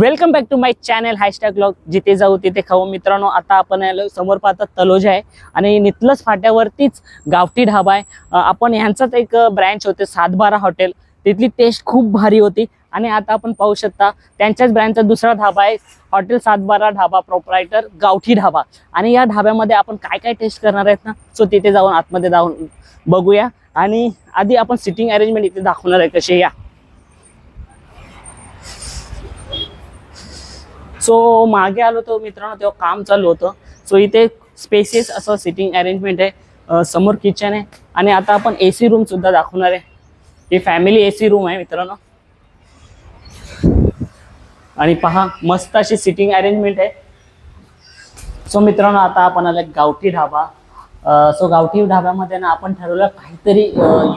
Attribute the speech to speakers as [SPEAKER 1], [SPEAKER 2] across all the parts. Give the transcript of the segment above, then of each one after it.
[SPEAKER 1] Welcome back to my channel hashtag blog जिथे जाऊ तिथे खाऊ. मित्रांनो आता आपण आलो समोर पाहता तलोजा आहे आणि नितलस फाट्यावरतीच गावठी ढाबा आहे. आपण ह्यांचाच एक ब्रँच होते सातबारा हॉटेल तिथली टेस्ट खूप भारी होती. आणि आता आपण पाहू शकता त्यांच्याच ब्रँचचा दुसरा ढाबा आहे. हॉटेल सातबारा ढाबा प्रॉपरायटर गावठी ढाबा. आणि या ढाब्यामध्ये आपण काय काय टेस्ट करणार आहेत ना? सो तिथे जाऊन आतमध्ये जाऊन बघूया. आणि आधी आपण सिटिंग अरेंजमेंट इथे दाखवणार आहे कसे या. सो मागे आलो तो मित्रांनो तेव्हा काम चालू होतं. सो इथे स्पेसियस असं सिटिंग अरेंजमेंट आहे. समोर किचन आहे. आणि आता आपण ए सी रूमसुद्धा दाखवणार आहे. ही फॅमिली ए सी रूम आहे मित्रांनो. आणि पहा मस्त अशी सिटिंग अरेंजमेंट आहे. सो मित्रांनो आता आपण आले गावठी ढाबा. सो गावठी ढाब्यामध्ये ना आपण ठरवलं काहीतरी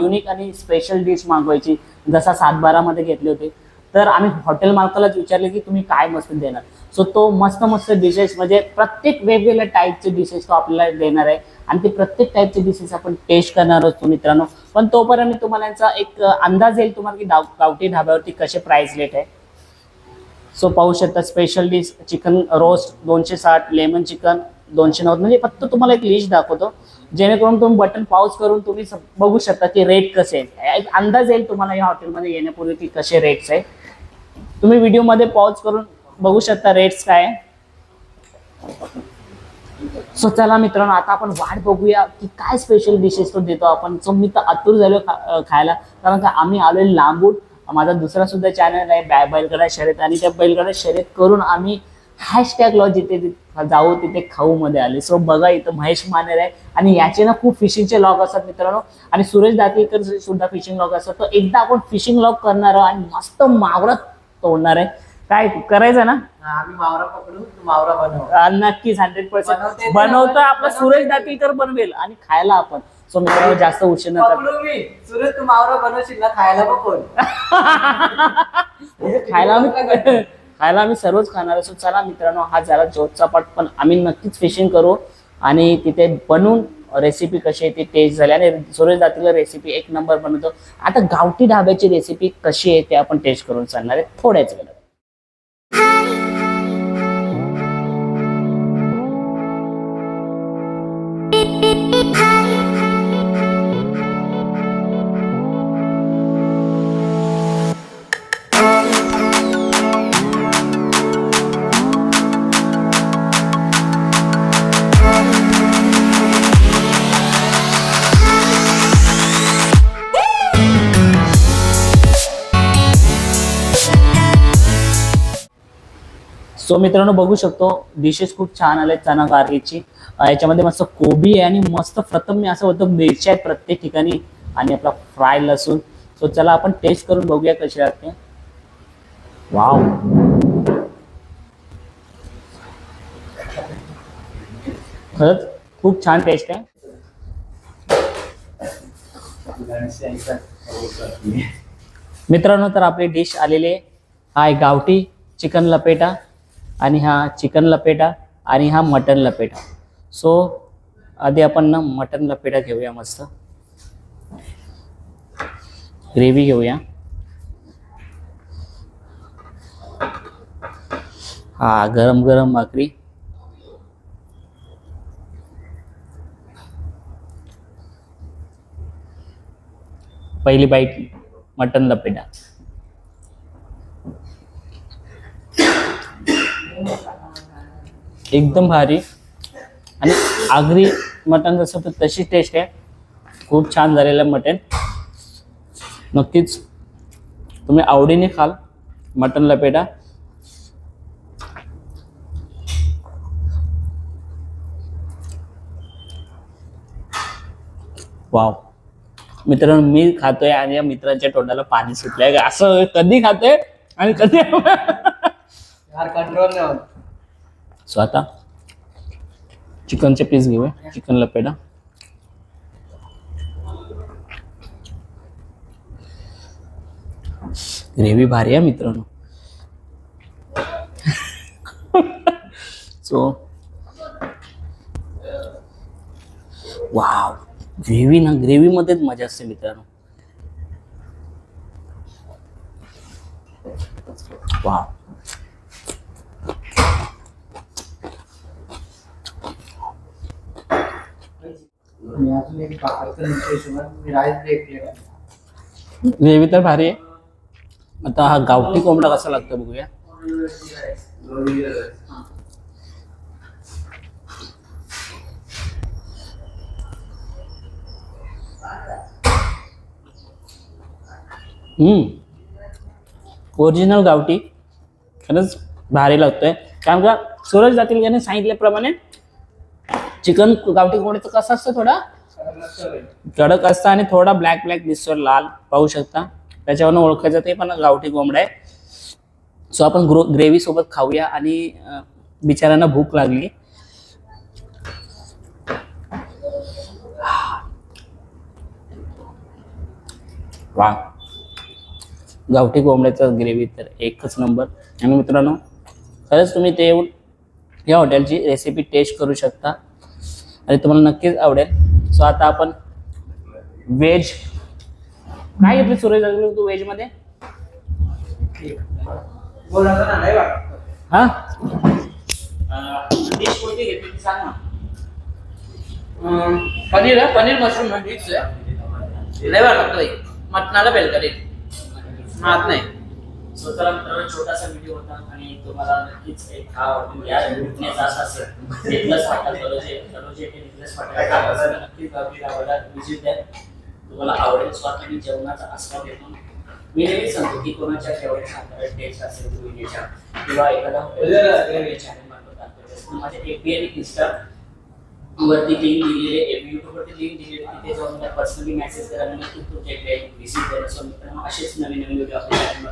[SPEAKER 1] युनिक आणि स्पेशल डिश मागवायची. जसा सातबारामध्ये घेतली होती. तर आम्ही हॉटेल मालकालाच विचारले की तुम्ही काय मस्त देणार? सो तो मस्त मस्त डिशेस म्हणजे प्रत्येक वेगवेगळ्या टाईपचे डिशेस तो आपल्याला देणार आहे. आणि ते प्रत्येक टाईपचे डिशेस आपण टेस्ट करणार असतो मित्रांनो. पण तोपर्यंत मी तुम्हाला यांचा एक अंदाज येईल तुम्हाला की गाव गावठी ढाब्यावरती कसे प्राइस रेट आहे. सो पाहू शकता स्पेशल डिश चिकन रोस्ट दोनशे साठ लेमन चिकन दोनशे नव्वद. म्हणजे फक्त तुम्हाला एक लिस्ट दाखवतो. जेणेकरून तुम्ही बटन पाऊज करून तुम्ही बघू शकता की रेट कसे आहेत. अंदाज येईल तुम्हाला या हॉटेलमध्ये येण्यापूर्वी की कसे रेट्स आहे तुम्ही व्हिडिओमध्ये पॉज करून बघू शकता रेट्स काय सो चला मित्रांनो आता आपण वाट बघूया की काय स्पेशल डिशेस तो देतो आपण. सो मी तर आतुर झालो खा खायला. कारण का आम्ही आलोय लांबून. माझा दुसरा सुद्धा चॅनल आहे बॅ बैलगाडा शर्यत आणि त्या बैलगडा शर्यत करून आम्ही हॅशटॅग लॉ जिथे जाऊ तिथे खाऊ मध्ये आले. सो बघा इथं महेश मानेर आहे. आणि याचे ना खूप फिशिंगचे लॉग असतात मित्रांनो. आणि सुरेश दातीकर सुद्धा फिशिंग लॉग असतात. तर एकदा आपण फिशिंग लॉग करणार आहोत आणि मस्त मावळत तोडणार आहे. काय करायचं ना?
[SPEAKER 2] हा, आम्ही मावरा पकडू तू मावरा बनव.
[SPEAKER 1] आ, नक्कीच हंड्रेड पर्सेंट
[SPEAKER 2] बनवते
[SPEAKER 1] आपला
[SPEAKER 2] ते.
[SPEAKER 1] दातीलकर बनवेल आणि खायला आपण. सो मित्रांनो जास्त उशीर न
[SPEAKER 2] सुरेश तू मावरा बनवशील ना खायला बघ
[SPEAKER 1] खायला आम्ही खायला आम्ही सर्वच खाणार असो चला मित्रांनो हा जरा जोतचा पाठ. पण आम्ही नक्कीच फिशिंग करू आणि तिथे बनवून रेसिपी कशी आहे ती टेस्ट झाली. आणि सुरेश दातीला रेसिपी एक नंबर बनवतो. आता गावठी ढाब्याची रेसिपी कशी आहे ते आपण टेस्ट करून चालणार आहे थोड्याच वेळात. सो मित्रांनो बघू शकतो डिशेस खूप छान आले चना गार्लिकची याच्यामध्ये मस्त कोबी आहे आणि मस्त प्रथम मी असं होतं मिरच्या आहेत प्रत्येक ठिकाणी आणि आपला फ्राय लसूण. सो चला आपण टेस्ट करून बघूया कशी लागते. वाव खरंच खूप छान टेस्ट आहे. मित्रांनो तर आपली डिश आलेली आहे. आहे गावठी चिकन लपेटा. आणि हा चिकन लपेटा आणि हा मटन लपेटा. सो आधी आपण ना मटन लपेटा घेऊया मस्त. ग्रेव्ही घेऊया. हा गरम गरम भाकरी. पहिली बाईट मटन लपेटा. एकदम भारी. आणि आगरी मटन जसं तर तशी टेस्ट आहे. खूप छान झालेलं मटन नक्कीच तुम्ही आवडीने खाल मटन लपेटा वाव. मित्रांनो मी खातोय आणि या मित्रांच्या तोंडाला पाणी सुटलंय. असं कधी खातोय आणि कधी
[SPEAKER 2] कंट्रोल नाही
[SPEAKER 1] सो आता चिकनचे पीस घेऊया. चिकन लपेटा ग्रेव्ही भारी आहे मित्रांनो. सो वाव ग्रेव्ही ना ग्रेव्हीमध्येच मजा असते मित्रांनो. वाव
[SPEAKER 2] मी अजून एक पाकळचा हिशोबात मी राईस एक प्लेट
[SPEAKER 1] ग्रेव्ही तर भारी आहे. आता हा गावठी कोंबडा कसा लागतो बघूया. ओरिजिनल गावठी. खरंच भारी लागतोय. कारण का सूरज जातील याने सांगितल्याप्रमाणे चिकन गावठी कोंबडीचं कसं असतं थोडा? कडक असतं आणि थोडा ब्लॅक ब्लॅक दिसतो लाल. पाहू शकता. त्याच्यावरनं ओळखायचं ते पण गावठी कोंबडा आहे. सो आपण ग्रो ग्रेव्ही सोबत खाऊया आणि बिचाऱ्यांना भूक लागली. वा. गावठी कोंबड्याचं ग्रेव्ही तर एकच नंबर आणि मित्रांनो खरंच तुम्ही ते येऊन या हॉटेलची रेसिपी टेस्ट करू शकता. आणि तुम्हाला नक्कीच आवडेल. सो आता आपण व्हेज काय घेतली सुरेश तू
[SPEAKER 2] व्हेजमध्ये?
[SPEAKER 1] हा? कोणती घेतली सांग ना.
[SPEAKER 2] पनीर आहे पनीर मशरूम हंडीच आहे. नाही वाटत मटणाला बेल करेल हात नाही.
[SPEAKER 1] सो चला मित्रांनो छोटासा व्हिडिओ होता आणि तुम्हाला नक्कीच एक हा या असा असेल. निकलस निकलस फाटा नक्कीच गावी गावाला विजिट द्या. तुम्हाला आवडेल स्वतः मी जेवणाचा आस्वाद घेतो मी नेहमीच सांगतो की कोणाच्या जेवणाचा टेस्ट असेल गृहिणीच्या किंवा एखादा माझ्या आणि इंस्टा वरती लिंक दिलेली आहे. युट्यूबवरती लिंक दिलेली आहे. तिथे जाऊन मला पर्सनली मेसेज करा. नक्की करेन. सो मित्रांनो असेच नवीन नवीन व्हिडिओ आपल्या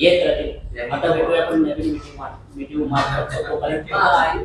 [SPEAKER 1] येत राहतील. आता भेटूया आपण नवीन मार्फत. तोपर्यंत bye.